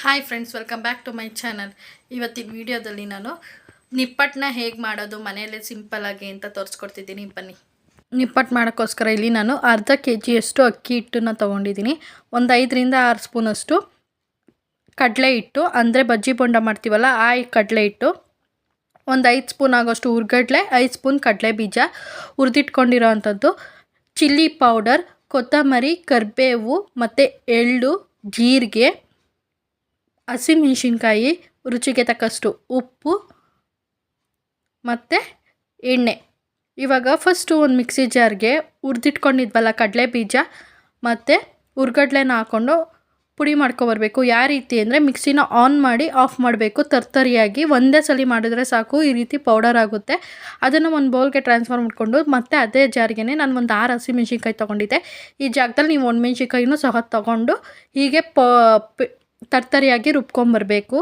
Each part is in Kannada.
Hi friends welcome back to my channel ಇವತ್ತಿನ ವಿಡಿಯೋದಲ್ಲಿ ನಾನು ನಿಪ್ಪಟ್ಟನ್ನ ಹೇಗೆ ಮಾಡೋದು, ಮನೆಯಲ್ಲೇ ಸಿಂಪಲ್ಲಾಗಿ ಅಂತ ತೋರಿಸ್ಕೊಡ್ತಿದ್ದೀನಿ. ಬನ್ನಿ. ನಿಪ್ಪಟ್ಟು ಮಾಡೋಕ್ಕೋಸ್ಕರ ಇಲ್ಲಿ ನಾನು ಅರ್ಧ ಕೆ ಜಿಯಷ್ಟು ಅಕ್ಕಿ ಹಿಟ್ಟನ್ನ ತೊಗೊಂಡಿದ್ದೀನಿ. ಒಂದು ಐದರಿಂದ ಆರು ಸ್ಪೂನಷ್ಟು ಕಡಲೆ ಹಿಟ್ಟು, ಅಂದರೆ ಬಜ್ಜಿ ಬೊಂಡ ಮಾಡ್ತೀವಲ್ಲ ಆ ಕಡಲೆ ಹಿಟ್ಟು. ಒಂದು ಐದು ಸ್ಪೂನ್ ಆಗೋಷ್ಟು ಹುರ್ಗಡ್ಲೆ, ಐದು ಸ್ಪೂನ್ ಕಡಲೆ ಬೀಜ ಹುರಿದಿಟ್ಕೊಂಡಿರೋ ಅಂಥದ್ದು ಚಿಲ್ಲಿ ಪೌಡರ್, ಕೊತ್ತಂಬರಿ, ಕರಿಬೇವು, ಮತ್ತು ಎಳ್ಳು, ಜೀರಿಗೆ ಹಸಿಮೆಣ್ಸಿನ್ಕಾಯಿ ರುಚಿಗೆ ತಕ್ಕಷ್ಟು ಉಪ್ಪು ಮತ್ತು ಎಣ್ಣೆ. ಇವಾಗ ಫಸ್ಟು ಒಂದು ಮಿಕ್ಸಿ ಜಾರ್ಗೆ ಹುರಿದಿಟ್ಕೊಂಡಿದ್ವಲ್ಲ ಕಡಲೆ ಬೀಜ ಮತ್ತು ಹುರ್ಗಡ್ಲೆನ ಹಾಕ್ಕೊಂಡು ಪುಡಿ ಮಾಡ್ಕೊಬರ್ಬೇಕು ಯಾವ ರೀತಿ ಅಂದರೆ ಮಿಕ್ಸಿನ ಆನ್ ಮಾಡಿ ಆಫ್ ಮಾಡಬೇಕು. ತರ್ತರಿಯಾಗಿ ಒಂದೇ ಸಲ ಮಾಡಿದ್ರೆ ಸಾಕು, ಈ ರೀತಿ ಪೌಡರ್ ಆಗುತ್ತೆ. ಅದನ್ನು ಒಂದು ಬೌಲ್ಗೆ ಟ್ರಾನ್ಸ್ಫರ್ ಮಾಡಿಕೊಂಡು ಮತ್ತೆ ಅದೇ ಜಾರಿಗೆ ನಾನು ಒಂದು ಆರು ಹಸಿಮೆಣ್ಸಿನ್ಕಾಯಿ ತೊಗೊಂಡಿದ್ದೆ. ಈ ಜಾಗದಲ್ಲಿ ನೀವು ಒಣಮೆಣ್ಸಿನ್ಕಾಯಿನೂ ಸಹ ತೊಗೊಂಡು ಹೀಗೆ ಪಿ- ತರ್ತರಿಯಾಗಿ ರುಬ್ಕೊಂಬರಬೇಕು.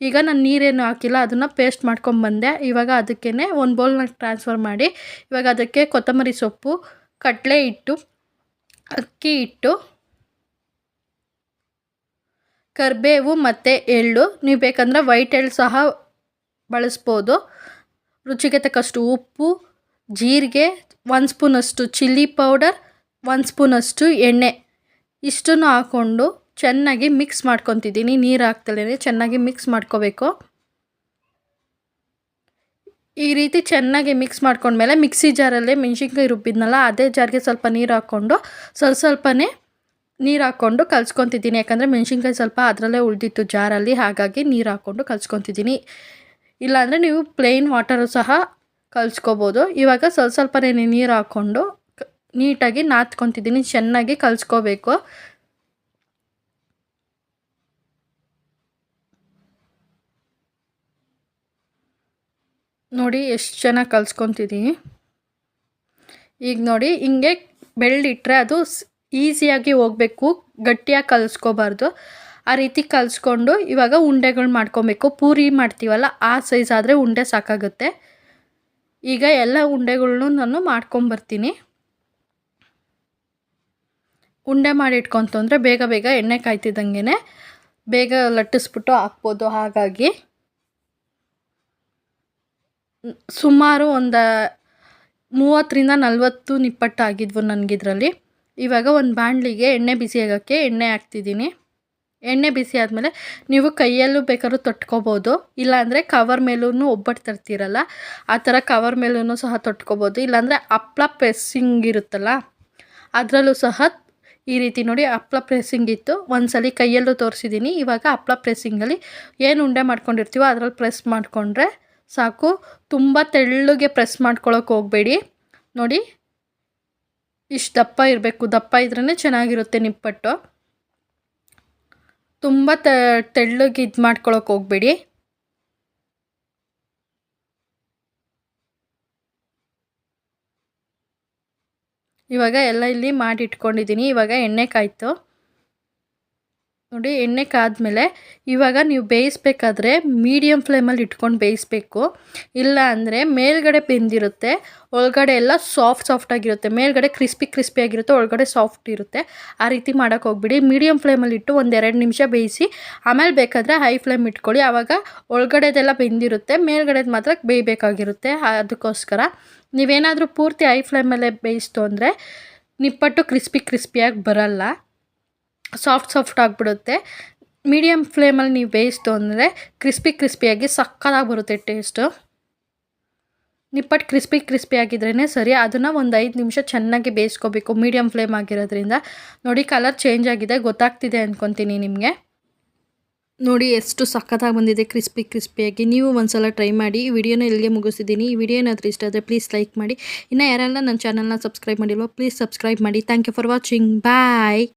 ಈಗ ನಾನು ನೀರೇನು ಹಾಕಿಲ್ಲ, ಅದನ್ನು ಪೇಸ್ಟ್ ಮಾಡ್ಕೊಂಬಂದೆ. ಇವಾಗ ಅದಕ್ಕೇ ಒಂದು ಬೌಲ್ನ ಟ್ರಾನ್ಸ್ಫರ್ ಮಾಡಿ, ಇವಾಗ ಅದಕ್ಕೆ ಕೊತ್ತಂಬರಿ ಸೊಪ್ಪು, ಕಡಲೆ ಹಿಟ್ಟು, ಅಕ್ಕಿ ಹಿಟ್ಟು, ಕರಿಬೇವು ಮತ್ತು ಎಳ್ಳು. ನೀವು ಬೇಕಂದ್ರೆ ವೈಟ್ ಎಳ್ಳು ಸಹ ಬಳಸ್ಬೋದು. ರುಚಿಗೆ ತಕ್ಕಷ್ಟು ಉಪ್ಪು, ಜೀರಿಗೆ, ಒಂದು ಸ್ಪೂನಷ್ಟು ಚಿಲ್ಲಿ ಪೌಡರ್ ಒಂದು ಸ್ಪೂನಷ್ಟು ಎಣ್ಣೆ. ಇಷ್ಟನ್ನು ಹಾಕ್ಕೊಂಡು ಚೆನ್ನಾಗಿ ಮಿಕ್ಸ್ ಮಾಡ್ಕೊತಿದ್ದೀನಿ, ನೀರು ಹಾಕ್ತಲೇ ಚೆನ್ನಾಗಿ ಮಿಕ್ಸ್ ಮಾಡ್ಕೋಬೇಕು. ಈ ರೀತಿ ಚೆನ್ನಾಗಿ ಮಿಕ್ಸ್ ಮಾಡ್ಕೊಂಡ್ಮೇಲೆ ಮಿಕ್ಸಿ ಜಾರಲ್ಲೇ ಮೆಣಸಿನ್ಕಾಯಿ ರುಬ್ಬಿದ್ನಲ್ಲ, ಅದೇ ಜಾರಿಗೆ ಸ್ವಲ್ಪ ನೀರು ಹಾಕ್ಕೊಂಡು, ಸ್ವಲ್ಪ ಸ್ವಲ್ಪನೇ ನೀರು ಹಾಕ್ಕೊಂಡು ಕಲ್ಸ್ಕೊತಿದ್ದೀನಿ. ಯಾಕಂದರೆ ಮೆಣಸಿನ್ಕಾಯಿ ಸ್ವಲ್ಪ ಅದರಲ್ಲೇ ಉಳಿದಿತ್ತು ಜಾರಲ್ಲಿ, ಹಾಗಾಗಿ ನೀರು ಹಾಕ್ಕೊಂಡು ಕಲ್ಸ್ಕೊತಿದ್ದೀನಿ. ಇಲ್ಲಾಂದರೆ ನೀವು ಪ್ಲೇನ್ ವಾಟರು ಸಹ ಕಲ್ಸ್ಕೊಬೋದು. ಇವಾಗ ಸ್ವಲ್ಪ ಸ್ವಲ್ಪನೇ ನೀರು ಹಾಕ್ಕೊಂಡು ನೀಟಾಗಿ ನಾದ್ಕೊತಿದ್ದೀನಿ ಚೆನ್ನಾಗಿ ಕಲ್ಸ್ಕೋಬೇಕು. ನೋಡಿ ಎಷ್ಟು ಚೆನ್ನಾಗಿ ಕಲ್ಸ್ಕೊತಿದ್ದೀನಿ ಈಗ ನೋಡಿ ಹಿಂಗೆ ಬೆಳ್ಳಿಟ್ರೆ ಅದು ಈಸಿಯಾಗಿ ಹೋಗಬೇಕು, ಗಟ್ಟಿಯಾಗಿ ಕಲಿಸ್ಕೋಬಾರ್ದು. ಆ ರೀತಿ ಕಲಿಸ್ಕೊಂಡು ಇವಾಗ ಉಂಡೆಗಳು ಮಾಡ್ಕೊಬೇಕು. ಪೂರಿ ಮಾಡ್ತೀವಲ್ಲ, ಆ ಸೈಜ್ ಆದರೆ ಉಂಡೆ ಸಾಕಾಗುತ್ತೆ. ಈಗ ಎಲ್ಲ ಉಂಡೆಗಳನ್ನು ನಾನು ಮಾಡ್ಕೊಂಬರ್ತೀನಿ. ಉಂಡೆ ಮಾಡಿ ಇಟ್ಕೊಂತಂದರೆ ಬೇಗ ಬೇಗ ಎಣ್ಣೆ ಕಾಯ್ತಿದ್ದಂಗೆ ಬೇಗ ಲಟ್ಟಿಸ್ಬಿಟ್ಟು ಹಾಕ್ಬೋದು ಹಾಗಾಗಿ. ಸುಮಾರು ಒಂದು ಮೂವತ್ತರಿಂದ ನಲವತ್ತು ನಿಪ್ಪಟ್ಟು ಆಗಿದ್ವು ಇದರಲ್ಲಿ ಇವಾಗ ಒಂದು ಬಾಣಲಿಗೆ ಎಣ್ಣೆ ಬಿಸಿ ಆಗೋಕ್ಕೆ ಎಣ್ಣೆ ಹಾಕ್ತಿದ್ದೀನಿ. ಎಣ್ಣೆ ಬಿಸಿ ಆದಮೇಲೆ ನೀವು ಕೈಯಲ್ಲೂ ಬೇಕಾದ್ರೂ ತೊಟ್ಕೋಬೋದು. ಇಲ್ಲಾಂದರೆ ಕವರ್ ಮೇಲೂ ಒಬ್ಬಟ್ಟು ತರ್ತೀರಲ್ಲ, ಆ ಥರ ಕವರ್ ಮೇಲೂ ಸಹ ತೊಟ್ಕೋಬೋದು. ಇಲ್ಲಾಂದರೆ ಹಪ್ಳ ಪ್ರೆಸ್ಸಿಂಗ್ ಇರುತ್ತಲ್ಲ, ಅದರಲ್ಲೂ ಸಹ ಈ ರೀತಿ ನೋಡಿ ಹಪ್ಳ ಪ್ರೆಸ್ಸಿಂಗ್ ಇತ್ತು. ಒಂದ್ಸಲಿ ಕೈಯಲ್ಲೂ ತೋರಿಸಿದ್ದೀನಿ ಇವಾಗ ಹಪ್ಳ ಪ್ರೆಸ್ಸಿಂಗಲ್ಲಿ ಏನು ಉಂಡೆ ಮಾಡ್ಕೊಂಡಿರ್ತೀವೋ ಅದರಲ್ಲಿ ಪ್ರೆಸ್ ಮಾಡಿಕೊಂಡ್ರೆ ಸಾಕು. ತುಂಬ ತೆಳ್ಳಗೆ ಪ್ರೆಸ್ ಮಾಡ್ಕೊಳಕ್ಕೆ ಹೋಗಬೇಡಿ. ನೋಡಿ. ಇಷ್ಟು ದಪ್ಪ ಇರಬೇಕು. ದಪ್ಪ ಇದ್ರೇ ಚೆನ್ನಾಗಿರುತ್ತೆ ನಿಪ್ಪಟ್ಟು. ತುಂಬ ತೆಳ್ಳಗೆ ಇದು ಮಾಡ್ಕೊಳಕ್ಕೆ ಹೋಗಬೇಡಿ. ಇವಾಗ ಎಲ್ಲ ಇಲ್ಲಿ ಮಾಡಿ ಇಟ್ಕೊಂಡಿದ್ದೀನಿ ಇವಾಗ ಎಣ್ಣೆ ಕಾಯ್ತು. ನೋಡಿ, ಎಣ್ಣೆ ಕಾದ್ಮೇಲೆ ಇವಾಗ ನೀವು ಬೇಯಿಸ್ಬೇಕಾದ್ರೆ ಮೀಡಿಯಮ್ ಫ್ಲೇಮಲ್ಲಿ ಇಟ್ಕೊಂಡು ಬೇಯಿಸ್ಬೇಕು. ಇಲ್ಲ ಅಂದರೆ ಮೇಲ್ಗಡೆ ಬೆಂದಿರುತ್ತೆ, ಒಳಗಡೆ ಎಲ್ಲ ಸಾಫ್ಟ್ ಸಾಫ್ಟ್ ಆಗಿರುತ್ತೆ. ಮೇಲ್ಗಡೆ ಕ್ರಿಸ್ಪಿ ಕ್ರಿಸ್ಪಿ ಆಗಿರುತ್ತೆ, ಒಳಗಡೆ ಸಾಫ್ಟ್ ಇರುತ್ತೆ. ಆ ರೀತಿ ಮಾಡೋಕ್ಕೆ ಹೋಗ್ಬಿಡಿ. ಮೀಡಿಯಮ್ ಫ್ಲೇಮಲ್ಲಿ ಇಟ್ಟು ಒಂದು ಎರಡು ನಿಮಿಷ ಬೇಯಿಸಿ, ಆಮೇಲೆ ಬೇಕಾದರೆ ಹೈ ಫ್ಲೇಮ್ ಇಟ್ಕೊಳ್ಳಿ. ಆವಾಗ ಒಳಗಡೆದೆಲ್ಲ ಬೆಂದಿರುತ್ತೆ, ಮೇಲ್ಗಡೆದು ಮಾತ್ರ ಬೇಯಬೇಕಾಗಿರುತ್ತೆ. ಅದಕ್ಕೋಸ್ಕರ ನೀವೇನಾದರೂ ಪೂರ್ತಿ ಹೈ ಫ್ಲೇಮಲ್ಲೇ ಬೇಯಿಸ್ತು ಅಂದರೆ ನಿಪ್ಪಟ್ಟು ಕ್ರಿಸ್ಪಿ ಕ್ರಿಸ್ಪಿಯಾಗಿ ಬರಲ್ಲ. ಸಾಫ್ಟ್ ಸಾಫ್ಟ್ ಆಗಿಬಿಡುತ್ತೆ. ಮೀಡಿಯಮ್ ಫ್ಲೇಮಲ್ಲಿ ನೀವು ಬೇಯಿಸ್ತು ಅಂದರೆ ಕ್ರಿಸ್ಪಿ ಕ್ರಿಸ್ಪಿಯಾಗಿ ಸಕ್ಕತ್ತಾಗಿ ಬರುತ್ತೆ ಟೇಸ್ಟು ನಿಪ್ಪಟ್ಟು ಕ್ರಿಸ್ಪಿ ಕ್ರಿಸ್ಪಿ ಆಗಿದ್ರೇ ಸರಿ, ಅದನ್ನು ಒಂದು ಐದು ನಿಮಿಷ ಚೆನ್ನಾಗಿ ಬೇಯಿಸ್ಕೋಬೇಕು. ಮೀಡಿಯಮ್ ಫ್ಲೇಮ್ ಆಗಿರೋದ್ರಿಂದ. ನೋಡಿ ಕಲರ್ ಚೇಂಜ್ ಆಗಿದೆ, ಗೊತ್ತಾಗ್ತಿದೆ ಅಂದ್ಕೊತೀನಿ ನಿಮಗೆ. ನೋಡಿ ಎಷ್ಟು ಸಖತ್ತಾಗಿ ಬಂದಿದೆ ಕ್ರಿಸ್ಪಿ ಕ್ರಿಸ್ಪಿಯಾಗಿ ನೀವು ಒಂದ್ಸಲ ಟ್ರೈ ಮಾಡಿ, ಈ ವಿಡಿಯೋನ ಇಲ್ಲಿಗೆ ಮುಗಿಸಿದ್ದೀನಿ ಈ ವಿಡಿಯೋ ಏನಾದರೂ ಇಷ್ಟ ಆದರೆ ಪ್ಲೀಸ್ ಲೈಕ್ ಮಾಡಿ. ಇನ್ನು ಯಾರೆಲ್ಲ ನನ್ನ ಚಾನಲ್ನ ಸಬ್ಸ್ಕ್ರೈಬ್ ಮಾಡಿಲ್ವೋ ಪ್ಲೀಸ್ ಸಬ್ಸ್ಕ್ರೈಬ್ ಮಾಡಿ. Thank you for watching bye